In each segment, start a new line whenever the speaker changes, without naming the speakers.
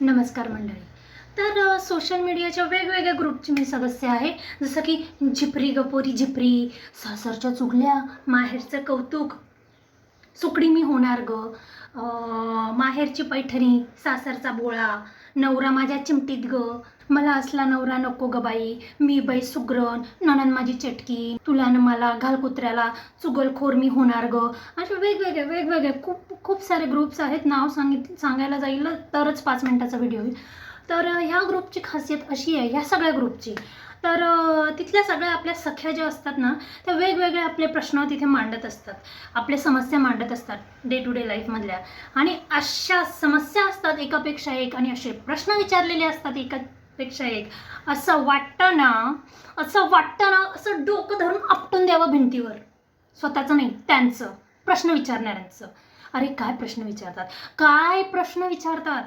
नमस्कार मंडळी. तर सोशल मीडियाच्या वेगवेगळ्या ग्रुपची मी सदस्य आहे. जसं की झिपरी गपोरी झिपरी सासरच्या चुगल्या माहेरचं कौतुक सुकडी मी होणार ग माहेरची पैठणी सासरचा बोळा नवरा माझ्या चिमटीत ग. मला असला नवरा नको ग बाई. Me by Sugran. ननन माझी चटकी. तुला न मला घालकुत्र्याला चुगलखोर मी होणार ग. असे वेगवेगळे वेगवेगळे खूप खूप सारे ग्रुप्स आहेत. नाव सांगित सांगायला जाईल तरच पाच मिनटाचा व्हिडिओ होईल. तर ह्या ग्रुपची खासियत अशी आहे ह्या सगळ्या ग्रुपची तर तिथल्या सगळ्या आपल्या सख्या ज्या असतात ना त्या वेगवेगळे आपले प्रश्न तिथे मांडत असतात. आपल्या समस्या मांडत असतात डे टू डे लाईफमधल्या आणि अशा समस्या असतात एकापेक्षा एक आणि असे प्रश्न विचारलेले असतात एकापेक्षा एक. असं वाटतं ना असं वाटतं ना असं डोकं धरून आपटून द्यावं भिंतीवर. स्वतःचं नाही त्यांचं. प्रश्न विचारणाऱ्यांचं. अरे काय प्रश्न विचारतात? काय प्रश्न विचारतात?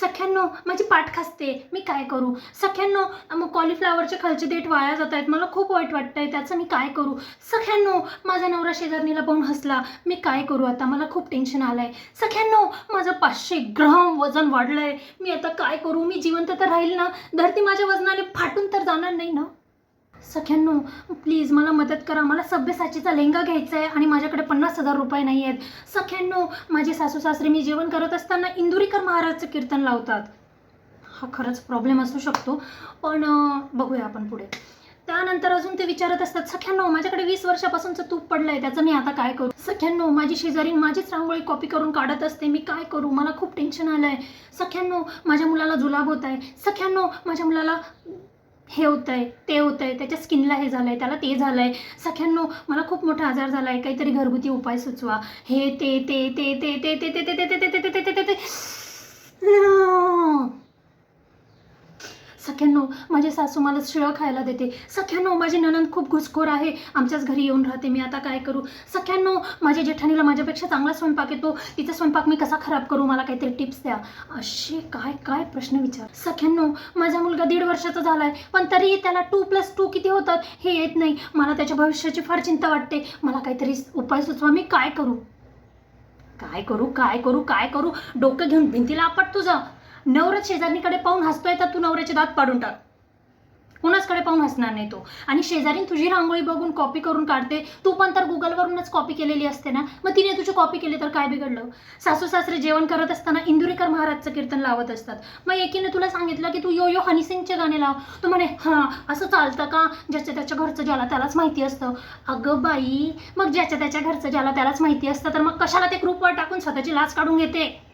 सख्यांनो माझी पाठ खासते. मी काय करू? सख्यांनो मग कॉलीफ्लावरचे खालचे देठ वाया जात आहेत मला खूप वाईट वाटतंय. त्याचं मी काय करू? सख्यांनो माझा नवरा शेजारणीला पाहून हसला. मी काय करू आता? मला खूप टेन्शन आलंय. सख्यांनो माझं पाचशे ग्राम वजन वाढलंय. मी आता काय करू? मी जिवंत तर राहील ना? धरती माझ्या वजनाने फाटून तर जाणार नाही ना? सख्यांनो प्लीज मला मदत करा. मला सभ्यसाचीचा लेंगा घ्यायचा आहे आणि माझ्याकडे पन्नास हजार रुपये नाही आहेत. सख्यांनो माझे सासू सासरे मी जेवण करत असताना इंदुरीकर महाराजचं कीर्तन लावतात. हा खरंच प्रॉब्लेम असू शकतो पण बघूया आपण पुढे. त्यानंतर अजून ते विचारत असतात सख्यांनो माझ्याकडे वीस वर्षापासूनचं तूप पडलं आहे त्याचं मी आता काय करू? सख्यांनो माझी शेजारी माझीच रांगोळी कॉपी करून काढत असते मी काय करू? मला खूप टेन्शन आलं आहे सख्यांनो माझ्या मुलाला जुलाब होत आहे. सख्यांनो माझ्या मुलाला हे होतं आहे ते होतं आहे त्याच्या स्किनला हे झालं आहे त्याला ते झालं आहे सख्यांनो मला खूप मोठा आजार झाला आहे काहीतरी घरगुती उपाय सुचवा हे ते ते ते ते ते ते ते ते ते ते ते ते ते ते ते ते सख्यांनो माझी सासू मला शिळं खायला देते. सख्यांनो माझी ननंद खूप घुसखोर आहे. आमच्याच घरी येऊन राहते. मी आता काय करू? सख्यांनो माझ्या जेठाणीला माझ्यापेक्षा चांगला स्वयंपाक येतो. तिचा स्वयंपाक मी कसा खराब करू? मला काहीतरी टिप्स द्या. असे काय काय प्रश्न विचार. सख्यांनो माझा मुलगा दीड वर्षाचा झाला आहे पण तरीही त्याला टू प्लस टू किती होतात हे येत नाही. मला त्याच्या भविष्याची फार चिंता वाटते. मला काहीतरी उपाय सुचवा. मी काय करू? काय करू? काय करू? काय करू? डोकं घेऊन भिंतीला आपट तुझं नवरा शेजारीकडे पाहून हसतोय तर तू नवऱ्याचे दात पाडून टाक. कुणाचकडे पाहून हसणार नाही तो? आणि शेजारी तुझी रांगोळी बघून कॉपी करून काढते. तू पण तर गुगलवरूनच कॉपी केलेली असते ना? मग तिने तुझी कॉपी केली तर काय बिघडलं? सासू सासरे जेवण करत असताना इंदुरीकर महाराजचं कीर्तन लावत असतात. मग एकीने तुला सांगितलं की तू यो यो हनीसिंगचे गाणे लाव. तू म्हणे हां असं चालतं का? ज्याच्या त्याच्या घरचं ज्याला त्यालाच माहिती असतं. अगं बाई मग ज्याच्या त्याच्या घरचं ज्याला त्यालाच माहिती असतं तर मग कशाला ते ग्रुपवर टाकून स्वतःची लाच काढून घेते?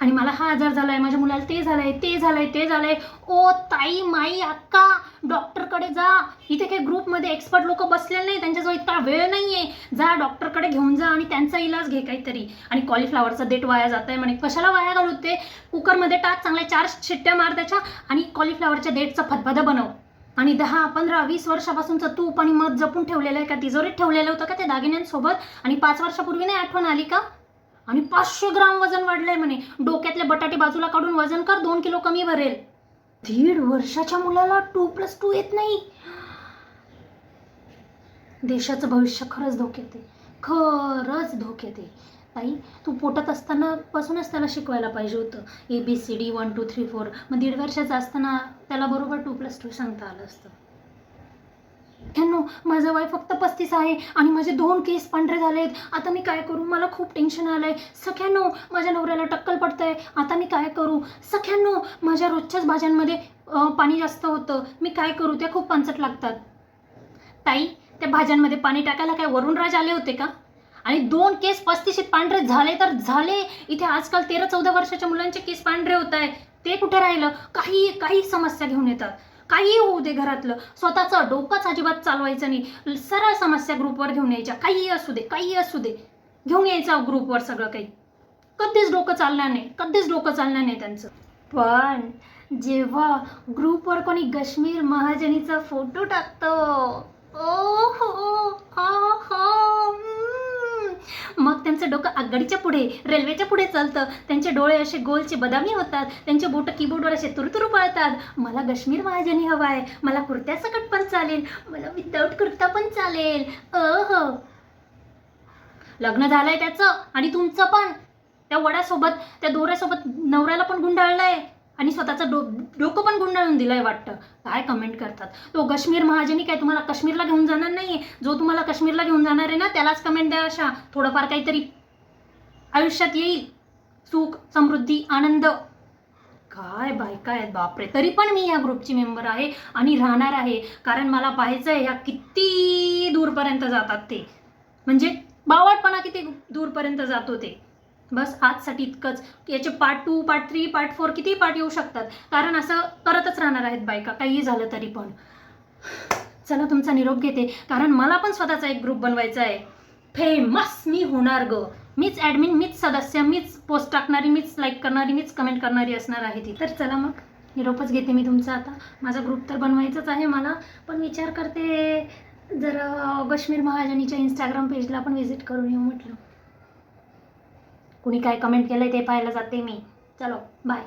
आणि मला हा आजार झालाय माझ्या मुलाला ते झालंय ते झालंय ते झालंय. ओ ताई माई अक्का डॉक्टरकडे जा. इथे काही ग्रुपमध्ये एक्सपर्ट लोक बसलेले नाही त्यांच्याजवळ इतका वेळ नाहीये. जा डॉक्टरकडे घेऊन जा आणि त्यांचा इलाज घे काहीतरी. आणि कॉलीफ्लावरचं देठ वाया जात आहे म्हणे. कशाला वाया घालू ते? कुकरमध्ये टाक चांगल्या चार शिट्ट्या मार त्याच्या आणि कॉलीफ्लावरच्या देठचा फतफदा बनव. आणि दहा पंधरा वीस वर्षापासूनचं तूप आणि मध जपून ठेवलेलं आहे का? तिजोरीत ठेवलेलं होतं का त्या दागिन्यांसोबत? आणि पाच वर्षापूर्वी नाही आठवण आली का? आणि पाचशे ग्राम वजन वाढलंय म्हणे. डोक्यातले बटाटे बाजूला काढून वजन कर दोन किलो कमी भरेल. दीड वर्षाच्या मुलाला टू प्लस टू येत नाही. देशाचं भविष्य खरंच धोक्यात आहे. खरंच धोक्यात आहे. ताई तू पोटात असताना पासूनच त्याला शिकवायला पाहिजे होतं. A B C D one two three four मग दीड वर्षाचा असताना त्याला बरोबर टू प्लस टू सांगता आलं असतं. ह्यानो माझं वय फक्त पस्तीस आहे आणि माझे दोन केस पांढरे झालेत. आता मी काय करू? मला खूप टेन्शन आलंय. सख्यानो माझ्या नवऱ्याला टक्कल पडतंय. आता मी काय करू? सख्यानो माझ्या रोजच्याच भाज्यांमध्ये पाणी जास्त होतं. मी काय करू? त्या खूप पंचट लागतात. ताई त्या भाज्यांमध्ये पाणी टाकायला काय वरुणराज आले होते का? आणि दोन केस पस्तीशीत पांढरे झाले तर झाले. इथे आजकाल तेरा चौदा वर्षाच्या मुलांचे केस पांढरे होत आहे ते कुठे राहिलं? काही काही समस्या घेऊन येतात. काही होऊ दे घरातलं. स्वतःचं डोकंच अजिबात चालवायचं नाही. सरळ समस्या ग्रुपवर घेऊन यायच्या. काही असू दे काही असू दे. घेऊन यायचं ग्रुपवर सगळं काही. कधीच डोकं चालणार नाही. कधीच डोकं चालणार नाही त्यांचं. पण जेव्हा ग्रुपवर कोणी कश्मीर महाजनीचा फोटो टाकतो ओ हो मग त्यांचं डोकं आगडीच्या पुढे रेल्वेच्या पुढे चालतं. त्यांचे डोळे असे गोलचे बदामी होतात. त्यांचे बोटं कीबोर्डवर असे तुरुतुरू पळतात. मला काश्मीर महाजनी हवा आहे मला कुर्त्या सकट पण चालेल. मला विदाऊट कुर्ता पण चालेल. अ हो लग्न झालंय त्याचं आणि तुमचं पण. त्या वड्यासोबत त्या दोऱ्यासोबत नवऱ्याला पण गुंडाळलंय. आणि स्वतःचं डो डोकं पण गुंडाळून दिलंय वाटतं. काय कमेंट करतात? तो कश्मीर महाजनी काय तुम्हाला काश्मीरला घेऊन जाणार नाही जो तुम्हाला काश्मीरला घेऊन जाणार आहे ना त्यालाच कमेंट द्या अशा. थोडंफार काहीतरी आयुष्यात येईल. सुख समृद्धी आनंद. काय बायका आहेत बापरे. तरी पण मी या ग्रुपची मेंबर आहे आणि राहणार आहे. कारण मला पाहायचं आहे ह्या किती दूरपर्यंत जातात ते. म्हणजे बावटपणा किती दूरपर्यंत जातो ते. बस आजसाठी इतकंच. याचे part two part three part four किती पार्ट येऊ शकतात? कारण असं करतच राहणार आहेत बायका. काहीही झालं तरी पण. चला तुमचा निरोप घेते. कारण मला पण स्वतःचा एक ग्रुप बनवायचा आहे. फेमस मी होणार ग. मीच ॲडमिन मीच सदस्य मीच पोस्ट टाकणारी मीच लाईक करणारी मीच कमेंट करणारी असणार आहे ती. तर चला मग. निरोपच घेते मी तुमचा आता. माझा ग्रुप तर बनवायचाच आहे मला. पण विचार करते. जर काश्मीर महाजनीच्या इंस्टाग्राम पेजला पण व्हिजिट करून येऊ म्हटलं. कुणी काय कमेंट केलंय ते पाहायला जाते मी. चलो बाय